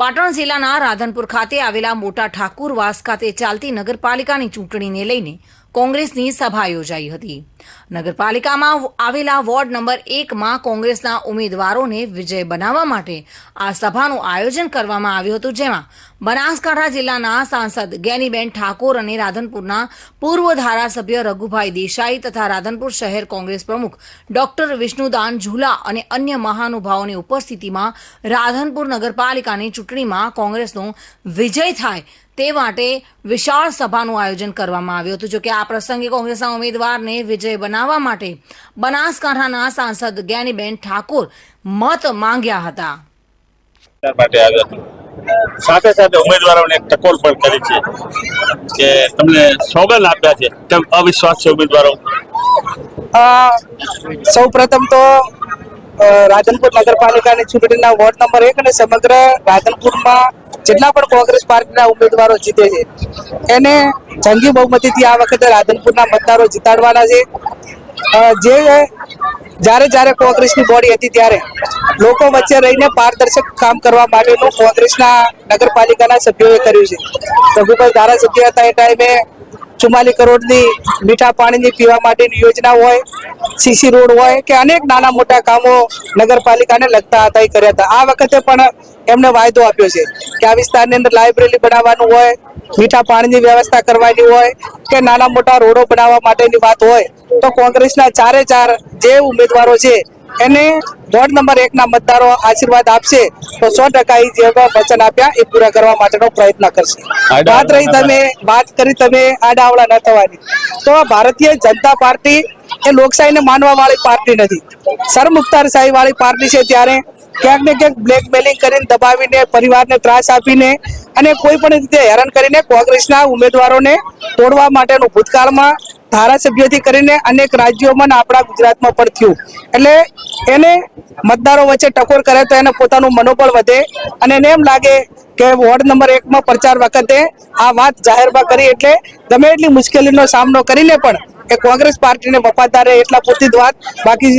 પાટણ જિલ્લાના રાધનપુર ખાતે આવેલા મોટા ઠાકુરવાસ ખાતે ચાલતી નગરપાલિકાની ચૂંટણીને લઈને કોંગ્રેસની સભા યોજાઈ હતી. નગરપાલિકામાં આવેલા વોર્ડ નંબર એકમાં કોંગ્રેસના ઉમેદવારોને વિજય બનાવવા માટે આ સભાનું આયોજન કરવામાં આવ્યું હતું, જેમાં બનાસકાંઠા જિલ્લાના સાંસદ ગેનીબેન ઠાકોર અને રાધનપુરના પૂર્વ ધારાસભ્ય રઘુભાઈ દેસાઈ તથા રાધનપુર શહેર કોંગ્રેસ પ્રમુખ ડોક્ટર વિષ્ણુદાન ઝુલા અને અન્ય મહાનુભાવોની ઉપસ્થિતિમાં રાધનપુર નગરપાલિકાની ચૂંટણીમાં કોંગ્રેસનો વિજય થાય તે માટે વિશાળ સભાનું આયોજન કરવામાં આવ્યું હતું. જોકે આ પ્રસંગે કોંગ્રેસના ઉમેદવારને વિજય બનાવવા માટે બનાસકાંઠાના સાંસદ જ્ઞાનીબેન ઠાકોર મત માંગ્યા હતા. સાથે સાથે ઉમેદવારોને એક ટકોર પણ કરી છે કે તમને સોગંદ આપ્યા છે. તેમ અવિશ્વાસ છે ઉમેદવારો? સૌ પ્રથમ તો રાધનપુર નગરપાલિકાની ચૂંટણીના વોર્ડ નંબર એક અને સમગ્ર રાધનપુરમાં જેટલા પણ કોંગ્રેસ પાર્ટીના ઉમેદવારો જીતે છે, એને જંગી બહુમતીથી આ વખતે રાધનપુરના મતદારો જીતાડવાના છે. જે જ્યારે જ્યારે કોંગ્રેસની બોડી હતી ત્યારે લોકો વચ્ચે રહીને પારદર્શક કામ કરવા માટેનું કોંગ્રેસના નગરપાલિકાના સભ્યોએ કર્યું છે. રઘુભાઈ ધારાસભ્ય હતા એ ટાઈમે ચુમ્માલીસ કરોડની મીઠા પાણીની પીવા માટેની યોજના હોય સીસી રોડ હોય કે અનેક નાના મોટા કામો નગરપાલિકાને લગતા હતા એ કર્યા હતા. આ વખતે પણ એમને વાયદો આપ્યો છે કે આ વિસ્તારની અંદર લાઇબ્રેરી બનાવવાનું હોય, મીઠા પાણીની વ્યવસ્થા કરવાની હોય કે નાના મોટા રોડો બનાવવા માટેની વાત હોય, તો કોંગ્રેસના ચારે ચાર જે ઉમેદવારો છે એને વોર્ડ નંબર એકના મતદારો આશીર્વાદ આપશે તો સો ટકા એ જે વચન આપ્યા એ પૂરા કરવા માટેનો પ્રયત્ન કરશે. વાત રહી તમે વાત કરી તમે આડાવડા ન થવાની. તો ભારતીય જનતા પાર્ટી એ લોકશાહીને માનવા વાળી પાર્ટી નથી. સરમુખતારશાહી વાળી પાર્ટી છે ત્યારે ક્યાંક ને ક્યાંક બ્લેકમેલિંગ કરીને દબાવીને પરિવારને ત્રાસ આપીને અને કોઈ પણ રીતે હેરાન કરીને કોંગ્રેસના ઉમેદવારોને તોડવા માટેનું ભૂતકાળમાં ધારાસભ્યોથી કરીને અનેક રાજ્યોમાં આપણા ગુજરાતમાં પણ થયું. એટલે એને મતદારો વચ્ચે ટકોર કરે તો એને પોતાનું મનોબળ વધે અને એને એમ લાગે કે વોર્ડ નંબર એકમાં પ્રચાર વખતે આ વાત જાહેરમાં કરી એટલે ગમે એટલી મુશ્કેલીનો સામનો કરીને પણ એ કોંગ્રેસ પાર્ટીને વફાદારે એટલા પૂરતી વાત. બાકી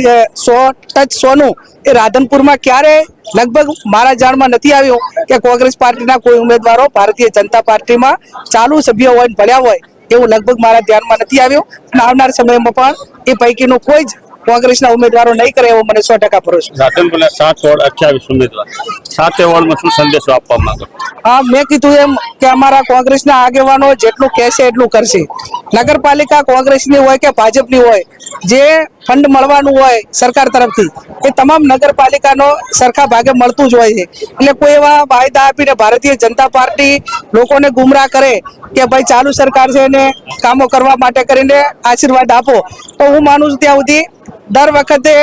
સો, ટચ સોનું એ રાધનપુરમાં ક્યારે લગભગ મારા જાણમાં નથી આવ્યું કે કોંગ્રેસ પાર્ટીના કોઈ ઉમેદવારો ભારતીય જનતા પાર્ટીમાં ચાલુ સભ્ય હોય ભળ્યા હોય. એવું લગભગ મારા ધ્યાનમાં નથી આવ્યું. અને આવનાર સમયમાં પણ એ પૈકીનું કોઈ જ કોંગ્રેસના ઉમેદવારો નહીં કરે એવો મને સો ટકા ભરોસો. રાધનપુરના સાત વોર્ડ અઠ્યાવીસ ઉમેદવાર. સાતે વોર્ડમાં શું સંદેશો આપવા માંગો? હા મેં કીધું એમ કે અમારા કોંગ્રેસના આગેવાનો જેટલું કહેશે એટલું કરશે. નગરપાલિકા કોંગ્રેસની હોય કે ભાજપની હોય જે ફંડ મળવાનું હોય સરકાર તરફથી, એ તમામ નગરપાલિકાનો સરખા ભાગે મળતું જ હોય છે. એટલે કોઈ એવા વાયદા આપીને ભારતીય જનતા પાર્ટી લોકોને ગુમરાહ કરે કે ભાઈ ચાલુ સરકાર છે એને કામો કરવા માટે કરીને આશીર્વાદ આપો, તો હું માનું છું ત્યાં સુધી દર વખતે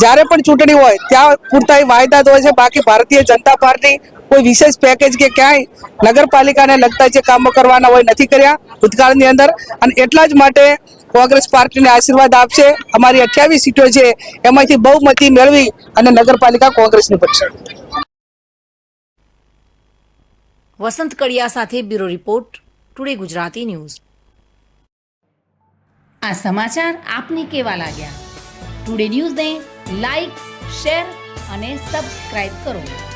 જ્યારે પણ ચૂંટણી હોય ત્યાં પૂરતા વાયદા જ હોય છે. બાકી ભારતીય જનતા પાર્ટી કોઈ વિશેષ પેકેજ કે ક્યાંય નગરપાલિકાને લગતા જે કામો કરવાના હોય નથી કર્યા ભૂતકાળની અંદર. અને એટલા જ માટે કોંગ્રેસ પાર્ટીને આશીર્વાદ આપશે. અમારી અઠ્યાવીસ સીટો છે એમાંથી બહુમતી મેળવી અને નગરપાલિકા કોંગ્રેસની બનશે વસંત કડિયા સાથે bureau report today Gujarati news. આ સમાચાર આપને કેવા લાગ્યા? ટુડે ન્યૂઝને લાઈક શેર અને સબસ્ક્રાઇબ કરો.